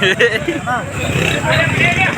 Yeah.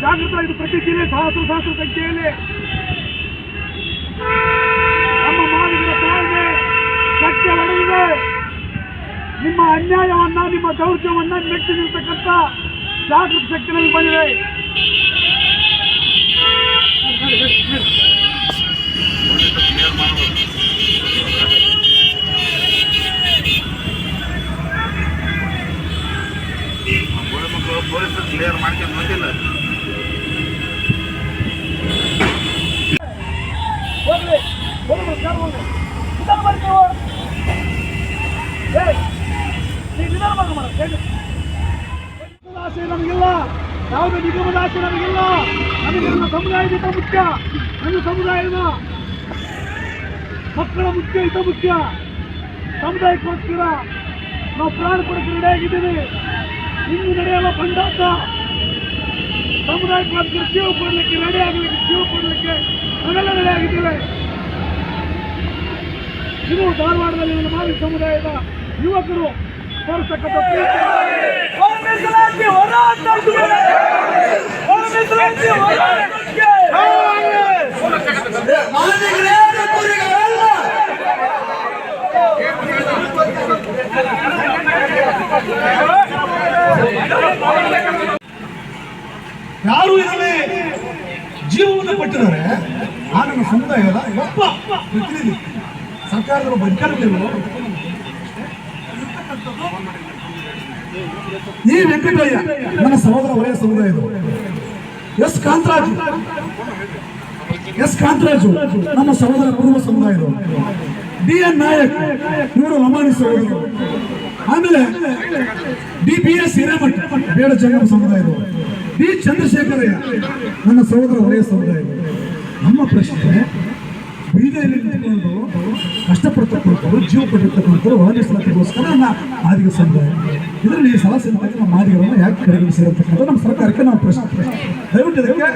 ಜಾಗೃತರಾಗಿ ಪ್ರತಿ ಜಿಲ್ಲೆ ಸಹಸ್ರ ಸಹಸ್ರ ಸಂಖ್ಯೆಯಲ್ಲಿ. ನಮ್ಮ ಮಾನವರ ತಾಳ್ಮೆ ಕಟ್ಟೆ ಒಡೆದಿದೆ ನಿಮ್ಮ ಅನ್ಯಾಯವನ್ನ ನಿಮ್ಮ ದೌರ್ಜವನ್ನ ಮೆಟ್ಟಿ ನಿಲ್ತಕ್ಕಂಥ ಜಾಗೃತ ಶಕ್ತಿ ನಮಗೆ ಬಂದಿದೆ ಆಸೆ ನಮಗಿಲ್ಲ ಯಾವುದೇ ನಿಗಮದ ಆಸೆ ನಮಗಿಲ್ಲ ನಮಗೆ ನಮ್ಮ ಸಮುದಾಯದ ಮುಖ್ಯ ನಮ್ಮ ಸಮುದಾಯದ ಮಕ್ಕಳ ಮುಖ್ಯ ಹಿತ ಮುಖ್ಯ ಸಮುದಾಯಕ್ಕೋಸ್ಕರ ನಾವು ಪ್ರಾಣ ಕೊಡಕ್ಕೆ ರೆಡಿಯಾಗಿದ್ದೀವಿ ಇನ್ನು ನಡೆಯಲ್ಲ ಬಂಡಾಟ ಸಮುದಾಯಕ್ಕೋಸ್ಕರ ಜೀವ ಕೊಡಲಿಕ್ಕೆ ರೆಡಿ ಆಗಲಿಕ್ಕೆ ಜೀವ ಕೊಡಲಿಕ್ಕೆ ನಾವೆಲ್ಲ ರೆಡಿ ಆಗಿದ್ದೇವೆ. ಇದು ಧಾರವಾಡದಲ್ಲಿ ಮಾಲಿ ಸಮುದಾಯದ ಯುವಕರು! ಯಾರು ಇದರಲ್ಲಿ ಜೀವವನ್ನು ಪಟ್ಟಿದ್ದಾರೆ ಆ ನಮ್ಮ ಸಮುದಾಯದ ಒಬ್ಬ ಪ್ರತಿನಿಧಿ ಸರ್ಕಾರದ ಒಬ್ಬ ಅಧಿಕಾರಿಗಳು ಈ ವೆಂಕಟಯ್ಯ ನನ್ನ ಸಹೋದರ ವಲಯ ಸಮುದಾಯ ಎಸ್ ಕಾಂತರಾಜು. ಎಸ್ ಕಾಂತರಾಜು, ನಮ್ಮ ಸಹೋದರ ಕುಟುಂಬ ಸಮುದಾಯದವರು ಡಿ ಎನ್ ನಾಯಕ್, ಇವರು ಲಮಾಣಿ ಆಮೇಲೆ ಡಿ ಬಿ ಎಸ್ ಹಿರೇಮಠ, ಬೇಡ ಜಂಗಮ ಸಮುದಾಯದವರು ಡಿ. ಚಂದ್ರಶೇಖರಯ್ಯ, ನನ್ನ ಸಹೋದರ ವಲಯ ಸಮುದಾಯದವರು ನಮ್ಮ ಪ್ರಶ್ನೆ ಬೀದಿಯಲ್ಲಿ ನಿಂತುಕೊಂಡು ಕಷ್ಟಪಡ್ತಕ್ಕಂಥವ್ರು ಜೀವ ಪಟ್ಟಿರ್ತಕ್ಕಂಥವ್ರು ಒಳಗಿಸಲಾತಿಗೋಸ್ಕರ ನಮ್ಮ ಮಾದಿಗ ಸಮುದಾಯ ಇದರಲ್ಲಿ ಸಲಸೆಂತಾಗಿ ನಮ್ಮ ಮಾದಿಗರನ್ನು ಯಾಕೆ ಕಡೆಗಣಿಸಿರತಕ್ಕಂಥ ನಮ್ಮ ಸರ್ಕಾರಕ್ಕೆ ನಾವು ಪ್ರಶ್ನೆ. ದಯವಿಟ್ಟು ಇದಕ್ಕೆ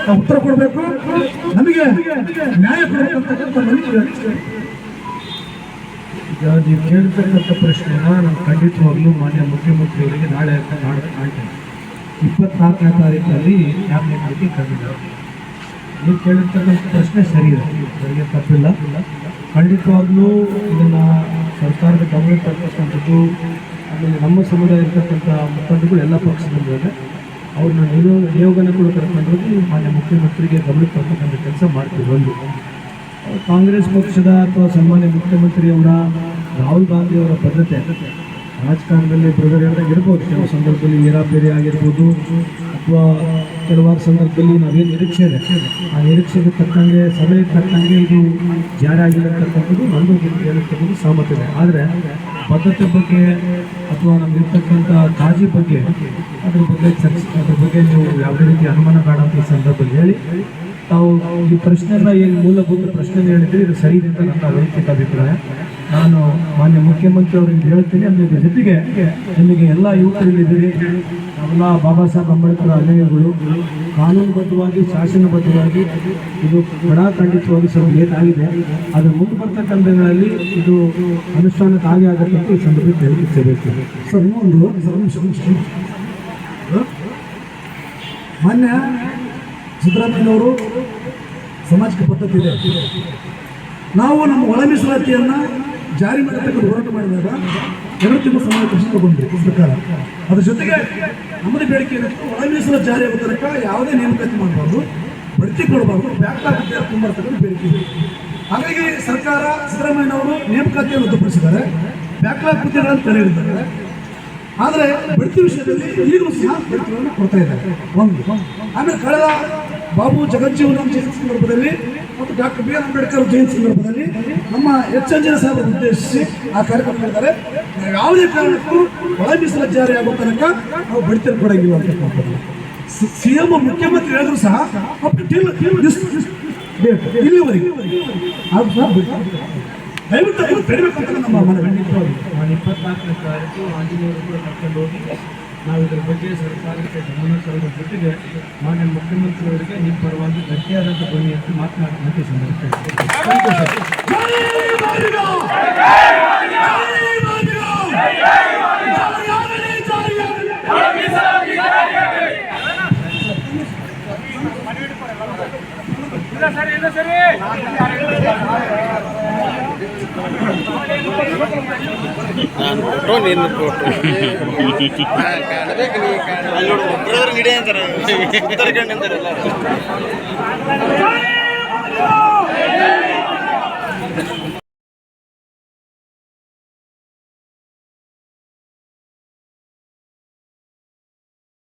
ನಾವು ಉತ್ತರ ಕೊಡಬೇಕು. ನಮಗೆ ನ್ಯಾಯ ಕೊಡಬೇಕಂತಕ್ಕಂಥ ಈಗ ನೀವು ಕೇಳ್ತಕ್ಕಂಥ ಪ್ರಶ್ನೆನ ನಾನು ಖಂಡಿತವಾಗ್ಲೂ ಮಾನ್ಯ ಮುಖ್ಯಮಂತ್ರಿಯವರಿಗೆ ನಾಳೆ ನಾಳೆ ಮಾಡ್ತೇನೆ ಇಪ್ಪತ್ನಾಲ್ಕನೇ ತಾರೀಕಲ್ಲಿ ಕ್ಯಾಬಿನೆಟ್ ಮೀಟಿಂಗ್ ಕರೆದಿದ್ದಾರೆ. ನೀವು ಕೇಳಿರ್ತಕ್ಕಂಥ ಪ್ರಶ್ನೆ ಸರಿ ಇದೆ ಅದರಿಗೆ ತಪ್ಪಿಲ್ಲ ಖಂಡಿತವಾಗ್ಲೂ ಇದನ್ನು ಸರ್ಕಾರದ ಗಮನಕ್ಕೆ ತರ್ತಕ್ಕಂಥದ್ದು, ಆಮೇಲೆ ನಮ್ಮ ಸಮುದಾಯ ಇರ್ತಕ್ಕಂಥ ಮುಖಂಡರುಗಳು ಎಲ್ಲ ಪಕ್ಷದಲ್ಲಿದ್ದಾರೆ ಅವ್ರನ್ನ ನಿಯೋಗ ನಿಯೋಗನ ಕೂಡ ಕರ್ಕೊಂಡೋಗಿ ಮಾನ್ಯ ಮುಖ್ಯಮಂತ್ರಿಗೆ ಗಮನಕ್ಕೆ ತರ್ತಕ್ಕಂಥ ಕೆಲಸ ಮಾಡ್ತೀವಿ ಒಂದು. ಕಾಂಗ್ರೆಸ್ ಪಕ್ಷದ ಅಥವಾ ಸನ್ಮಾನ್ಯ ಮುಖ್ಯಮಂತ್ರಿಯವರ ರಾಹುಲ್ ಗಾಂಧಿಯವರ ಬದ್ಧತೆ ರಾಜಕಾರಣದಲ್ಲಿ ಹೇಳಿದಾಗ ಇರ್ಬೋದು. ಕೆಲವು ಸಂದರ್ಭದಲ್ಲಿ ಏರಾಪೇರಿ ಆಗಿರ್ಬೋದು ಅಥವಾ ಕೆಲವಾರು ಸಂದರ್ಭದಲ್ಲಿ ನಾವೇನು ನಿರೀಕ್ಷೆ ಇದೆ ಆ ನಿರೀಕ್ಷೆಗೆ ತಕ್ಕಂಗೆ, ಸಭೆಗೆ ತಕ್ಕಂಗೆ ಇದು ಜಾರಿ ಆಗಿರತಕ್ಕಂಥದ್ದು ನಂದು ಹೇಳತಕ್ಕಂಥದ್ದು ಸಹಮತ ಇದೆ. ಆದರೆ ಬದ್ಧತೆ ಬಗ್ಗೆ ಅಥವಾ ನಮಗಿರ್ತಕ್ಕಂಥ ಕಾಳಜಿ ಬಗ್ಗೆ, ಅದ್ರ ಬಗ್ಗೆ ಚರ್ಚೆ, ಅದ್ರ ಬಗ್ಗೆ ನೀವು ಯಾವುದೇ ರೀತಿ ಅನುಮಾನ ಈ ಸಂದರ್ಭದಲ್ಲಿ ಹೇಳಿ ತಾವು ಈ ಪ್ರಶ್ನೆನ ಏನು ಮೂಲಭೂತ ಪ್ರಶ್ನೆ ಹೇಳಿದ್ರೆ, ಇದು ಸರಿ ಅಂತ ನನ್ನ ವೈಯಕ್ತಿಕ ಅಭಿಪ್ರಾಯ. ನಾನು ಮಾನ್ಯ ಮುಖ್ಯಮಂತ್ರಿ ಅವರಿಗೆ ಹೇಳ್ತೀನಿ, ಅದರ ಜೊತೆಗೆ ನಿಮಗೆ ಎಲ್ಲ ಯುವಕರಿಲ್ಲಿದ್ದೀರಿ. ಎಲ್ಲ ಬಾಬಾ ಸಾಹೇಬ್ ಅಂಬೇಡ್ಕರ್ ಅನುಯಾಯಿಗಳು ಕಾನೂನುಬದ್ಧವಾಗಿ, ಶಾಸನಬದ್ಧವಾಗಿ, ಇದು ಖಂಡಿತವಾಗಿ ಸ್ವಲ್ಪ ಲೇಟ್ ಆಗಿದೆ. ಆದರೆ ಮುಂದೆ ಬರ್ತಕ್ಕಂಥ ದಿನಗಳಲ್ಲಿ ಇದು ಅನುಷ್ಠಾನಕ್ಕೆ ಆಗೇ ಆಗುತ್ತೆ ಈ ಸಂದರ್ಭದಲ್ಲಿ ತಿಳಿಸಬೇಕು ಸರ್, ಇನ್ನೊಂದು. ಮಾನ್ಯ ಸಿದ್ದರಾಮಯ್ಯನವರು ಸಾಮಾಜಿಕ ಪದ್ಧತಿ ಇದೆ. ನಾವು ನಮ್ಮ ಒಳ ಮೀಸಲಾತಿಯನ್ನು ಜಾರಿ ಮಾಡತಕ್ಕಂಥ ಹೋರಾಟ ಮಾಡಿದಾಗ ಎರಡು ತಿಂಗಳು ಸಮಯ ಕಷ್ಟ ತಗೊಂಡ್ರಿ ಸರ್ಕಾರ. ಅದ್ರ ಜೊತೆಗೆ ನಮ್ಮದೇ ಬೇಡಿಕೆ ಏನಿತ್ತು ಒಳ ಮೀಸಲು ಜಾರಿ ಆಗೋ ತನಕ ಯಾವುದೇ ನೇಮಕಾತಿ ಮಾಡಬಾರ್ದು, ಬಡ್ತಿ ಕೊಡಬಾರ್ದು ಬ್ಯಾಕ್ಲಾಗ್ ವಿದ್ಯಾರ್ಥಿ ತುಂಬರ್ತಕ್ಕಂಥ ಬೇಡಿಕೆ ಇದೆ. ಹಾಗಾಗಿ ಸರ್ಕಾರ ಸಿದ್ದರಾಮಯ್ಯವರು ನೇಮಕಾತಿಯನ್ನು ರದ್ದುಪಡಿಸಿದ್ದಾರೆ ಬ್ಯಾಕ್ಲಾಗ್ ಹುದ್ದೆಗಳನ್ನು ಹಿಡಿದಿದ್ದಾರೆ ಆದರೆ ಬಡ್ತಿ ವಿಷಯದಲ್ಲಿ ಈಗಲೂ ಸಹ ಬಡ್ತಿಗಳನ್ನು ಕೊಡ್ತಾ ಇದ್ದಾರೆ. ಒಂದು. ಆಮೇಲೆ ಕಳೆದ ಬಾಬು ಜಗಜ್ಜೀವನ ಜಯಂತಿ ಸಂದರ್ಭದಲ್ಲಿ ಮತ್ತು doctor B R Ambedkar Jayanti ಸಂದರ್ಭದಲ್ಲಿ ನಮ್ಮ ಎಚ್ ಅಂಜನ ಸಾಹೇಬ್ ಉದ್ದೇಶಿಸಿ ಆ ಕಾರ್ಯಕ್ರಮ ಮಾಡಿದ್ದಾರೆ. ಯಾವುದೇ ಕಾರಣಕ್ಕೂ ಒಳ ಮೀಸಲ ಜಾರಿ ಆಗೋ ತನಕ ನಾವು ಬಡಿತರ ಕೊಡಂಗಿಲ್ಲ ಅಂತಕ್ಕಂಥದ್ದು ಸಿ ಎಂ ಮುಖ್ಯಮಂತ್ರಿ ಹೇಳಿದ್ರು ಸಹ ಇಲ್ಲಿವರೆಗೆ. ಅದು ಸಹ ದಯವಿಟ್ಟು ಅದನ್ನು ತಡಿಬೇಕಂತ ನಮ್ಮ ಮನವಿ. ಇಪ್ಪತ್ನಾಲ್ಕನೇ ತಾರೀಕು ಆಂಜನೇಯರು ಕೂಡ ಕರ್ಕೊಂಡು ಹೋಗಿ. ನಾವು ಇದರ ಬಗ್ಗೆ ಸರ್ಕಾರಕ್ಕೆ ಗಮನ ತರುವ ಜೊತೆಗೆ ಮಾನ್ಯ ಮುಖ್ಯಮಂತ್ರಿಯವರಿಗೆ ನಿಮ್ಮ ಪರವಾಗಿ ಗಟ್ಟಿಯಾದಂಥ ಧ್ವನಿ ಅಂತ ಮಾತನಾಡುವಂತೆ ಸಂದರ್ಭ ಒಬ್ಬರವ್ರು ನಡಿ ಅಂತಾರೆ. ಉತ್ತರ ಕಣ್ಣು ಅಂತಾರೆ ಎಲ್ಲ ಜೈ